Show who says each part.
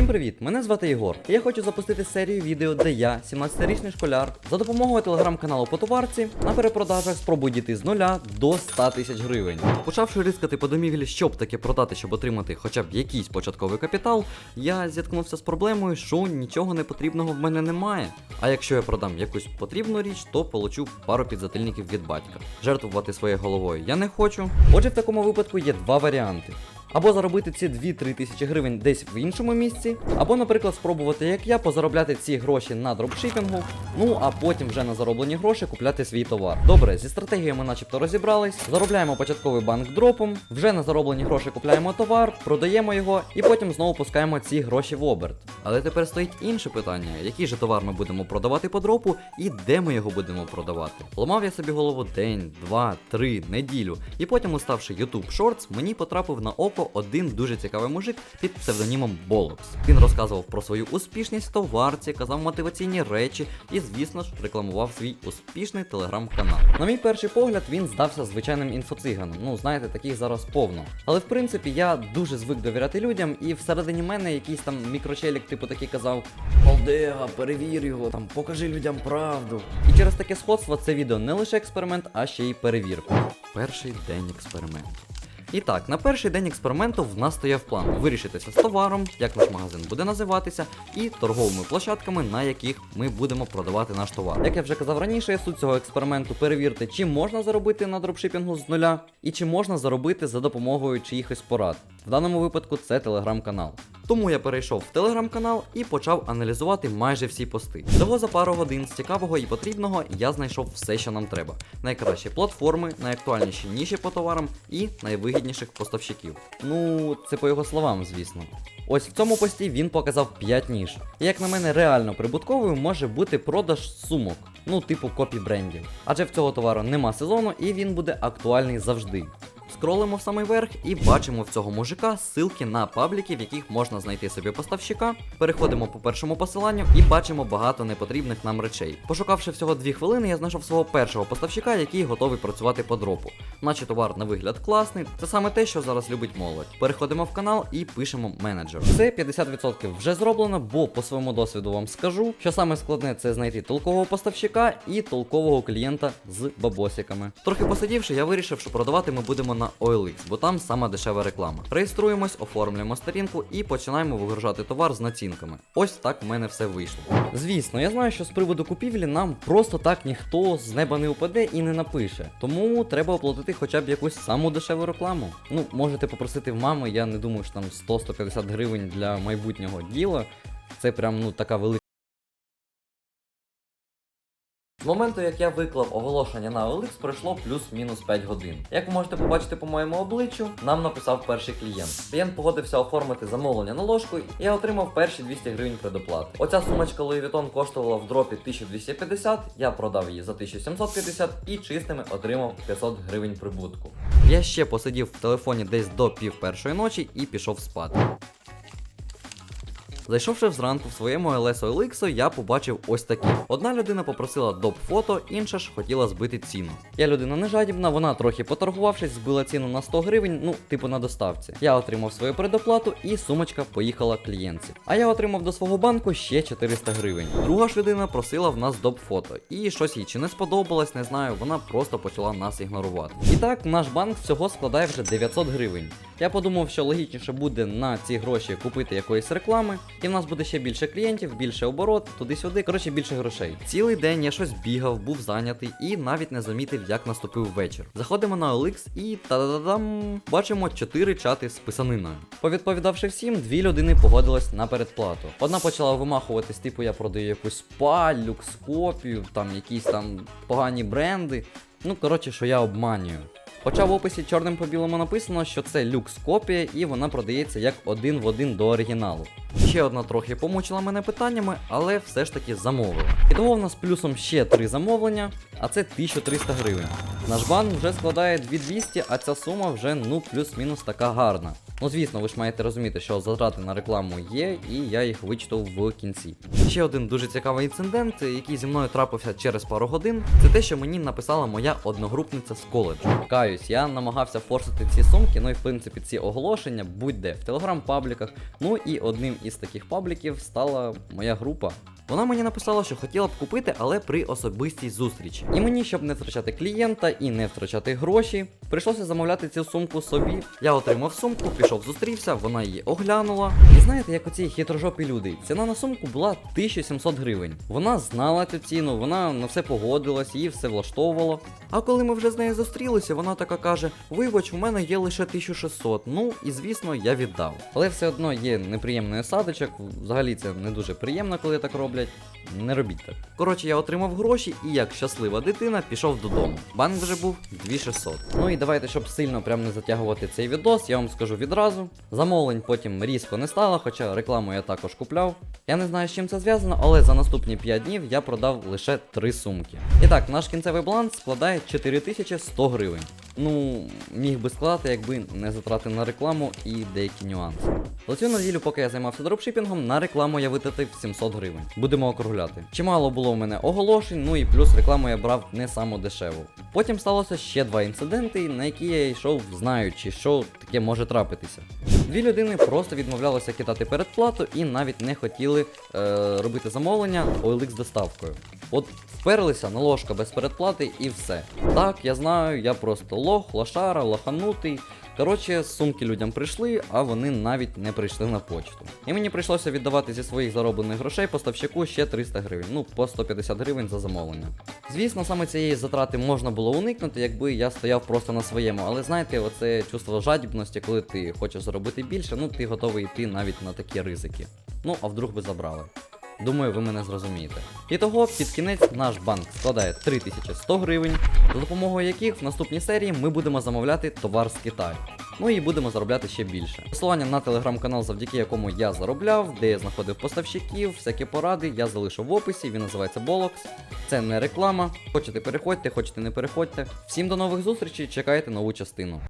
Speaker 1: Всім привіт! Мене звати Єгор. І я хочу запустити серію відео, де я, 17-річний школяр, за допомогою телеграм-каналу по товарці на перепродажах спробую дійти з нуля до 100 тисяч гривень. Почавши рискати по домівлі, щоб таке продати, щоб отримати хоча б якийсь початковий капітал, я зіткнувся з проблемою, що нічого непотрібного в мене немає. А якщо я продам якусь потрібну річ, то получу пару підзатильників від батька. Жертвувати своєю головою я не хочу. Отже, в такому випадку є два варіанти. Або заробити ці 2-3 тисячі гривень десь в іншому місці, або, наприклад, спробувати, як я, позаробляти ці гроші на дропшипінгу, ну а потім вже на зароблені гроші купляти свій товар. Добре, зі стратегіями начебто розібрались, заробляємо початковий банк дропом, вже на зароблені гроші купляємо товар, продаємо його і потім знову пускаємо ці гроші в оберт. Але тепер стоїть інше питання: який же товар ми будемо продавати по дропу і де ми його будемо продавати. Ламав я собі голову день, два, три, неділю, і потім, уставши YouTube Shorts, мені потрапив на око один дуже цікавий мужик під псевдонімом Болокс. Він розказував про свою успішність товарці, казав мотиваційні речі і, звісно ж, рекламував свій успішний телеграм-канал. На мій перший погляд, він здався звичайним інфоциганом. Ну, знаєте, таких зараз повно. Але в принципі я дуже звик довіряти людям, і всередині мене якийсь там мікрочелік, типу такий казав: Олдега, перевір його, там покажи людям правду. І через таке сходство це відео не лише експеримент, а ще й перевірка. Перший день експерименту. І так, на перший день експерименту в нас стояв план вирішитися з товаром, як наш магазин буде називатися, і торговими площадками, на яких ми будемо продавати наш товар. Як я вже казав раніше, суть цього експерименту перевірити, чи можна заробити на дропшипінгу з нуля, і чи можна заробити за допомогою чиїхось порад. В даному випадку це телеграм-канал. Тому я перейшов в телеграм-канал і почав аналізувати майже всі пости. Всього за пару годин з цікавого і потрібного я знайшов все, що нам треба: найкращі платформи, найактуальніші ніші по товарам і найвигідніших поставщиків. Ну, це по його словам, звісно. Ось в цьому пості він показав 5 ніж. І як на мене, реально прибутковою може бути продаж сумок, ну типу копі брендів. Адже в цього товару нема сезону і він буде актуальний завжди. Скролимо в самий верх і бачимо в цього мужика ссылки на пабліки, в яких можна знайти собі поставщика. Переходимо по першому посиланню і бачимо багато непотрібних нам речей. Пошукавши всього 2 хвилини, я знайшов свого першого поставщика, який готовий працювати по дропу. Наче товар на вигляд класний, це саме те, що зараз любить молодь. Переходимо в канал і пишемо менеджер. Це 50% вже зроблено, бо по своєму досвіду вам скажу, що саме складне це знайти толкового поставщика і толкового клієнта з бабосиками. Трохи посидівши, я вирішив, що продавати ми будемо на OLX, бо там сама дешева реклама. Реєструємось, оформлюємо сторінку і починаємо вигружати товар з націнками. Ось так в мене все вийшло. Звісно, я знаю, що з приводу купівлі нам просто так ніхто з неба не упаде і не напише. Тому треба оплатити хоча б якусь саму дешеву рекламу. Ну, можете попросити в мами, я не думаю, що там 100-150 гривень для майбутнього діла. Це прям ну така велика. З моменту, як я виклав оголошення на OLX, пройшло плюс-мінус 5 годин. Як ви можете побачити по моєму обличчю, нам написав перший клієнт. Клієнт погодився оформити замовлення на ложку, і я отримав перші 200 гривень предоплати. Оця сумочка Louis Vuitton коштувала в дропі 1250, я продав її за 1750 і чистими отримав 500 гривень прибутку. Я ще посидів в телефоні десь до пів першої ночі і пішов спати. Зайшовши зранку в своєму LS OLX, я побачив ось такі. Одна людина попросила доп фото, інша ж хотіла збити ціну. Я людина не жадібна, вона трохи поторгувавшись, збила ціну на 100 гривень, ну, типу на доставці. Я отримав свою предоплату і сумочка поїхала клієнтці. А я отримав до свого банку ще 400 гривень. Друга ж людина просила в нас доп фото. І щось їй чи не сподобалось, не знаю, вона просто почала нас ігнорувати. І так, наш банк всього складає вже 900 гривень. Я подумав, що логічніше буде на ці гроші купити якоїсь реклами, і в нас буде ще більше клієнтів, більше оборот, туди-сюди, коротше більше грошей. Цілий день я щось бігав, був зайнятий і навіть не замітив, як наступив вечір. Заходимо на OLX і та-да-дам, бачимо 4 чати з писаниною. Повідповідавши всім, дві людини погодились на передплату. Одна почала вимахуватись, типу я продаю якусь паль, люкскопію, там якісь там погані бренди. Ну, коротше, що я обманюю. Хоча в описі чорним по білому написано, що це люкс копія і вона продається як один в один до оригіналу. Ще одна трохи помучила мене питаннями, але все ж таки замовила. І того в нас плюсом ще три замовлення, а це 1300 гривень. Наш банк вже складає 2200, а ця сума вже ну плюс-мінус така гарна. Ну звісно, ви ж маєте розуміти, що затрати на рекламу є, і я їх вичтав в кінці. Ще один дуже цікавий інцидент, який зі мною трапився через пару годин, це те, що мені написала моя одногрупниця з коледжу. Каюсь, я намагався форсити ці сумки, ну і в принципі ці оголошення будь-де в телеграм-пабліках. Ну і одним із таких пабліків стала моя група. Вона мені написала, що хотіла б купити, але при особистій зустрічі. І мені, щоб не втрачати клієнта і не втрачати гроші, прийшлося замовляти цю сумку собі. Я отримав сумку, пішов, зустрівся, вона її оглянула. І знаєте, як оці хитрожопі люди, ціна на сумку була 1700 гривень. Вона знала цю ціну, вона на все погодилась, її все влаштовувало. А коли ми вже з нею зустрілися, вона така каже: Вибач, у мене є лише 1600. Ну і звісно, я віддав. Але все одно є неприємний осадочок. Взагалі це не дуже приємно, коли так роблять. Не робіть так. Коротше, я отримав гроші і як щаслива дитина пішов додому. Банк вже був 2600. Ну і давайте, щоб сильно прям не затягувати цей відос, я вам скажу відразу. Замовлень потім різко не стало, хоча рекламу я також купляв. Я не знаю, з чим це зв'язано, але за наступні 5 днів я продав лише 3 сумки. І так, наш кінцевий баланс складає 4100 гривень. Ну, міг би складати, якби не затрати на рекламу і деякі нюанси. За цю неділю, поки я займався дропшипінгом, на рекламу я витратив 700 гривень. Будемо округляти. Чимало було в мене оголошень, ну і плюс рекламу я брав не саму дешеву. Потім сталося ще два інциденти, на які я йшов, знаючи, що таке може трапитися. Дві людини просто відмовлялися кидати передплату і навіть не хотіли е, робити замовлення OLX доставкою. От вперлися на ложка без передплати і все. Так, я знаю, я просто лох, лошара, лоханутий. Коротше, сумки людям прийшли, а вони навіть не прийшли на почту. І мені прийшлося віддавати зі своїх зароблених грошей поставщику ще 300 гривень, ну по 150 гривень за замовлення. Звісно, саме цієї затрати можна було уникнути, якби я стояв просто на своєму. Але знаєте, оце чувство жадібності, коли ти хочеш заробити більше, ну ти готовий йти навіть на такі ризики. Ну а вдруг би забрали. Думаю, ви мене зрозумієте. І того, під кінець наш банк складає 3100 гривень, за допомогою яких в наступній серії ми будемо замовляти товар з Китаю. Ну і будемо заробляти ще більше. Посилання на телеграм-канал, завдяки якому я заробляв, де я знаходив поставщиків, всякі поради, я залишу в описі, він називається Bolox. Це не реклама. Хочете переходьте, хочете не переходьте. Всім до нових зустрічей, чекайте нову частину.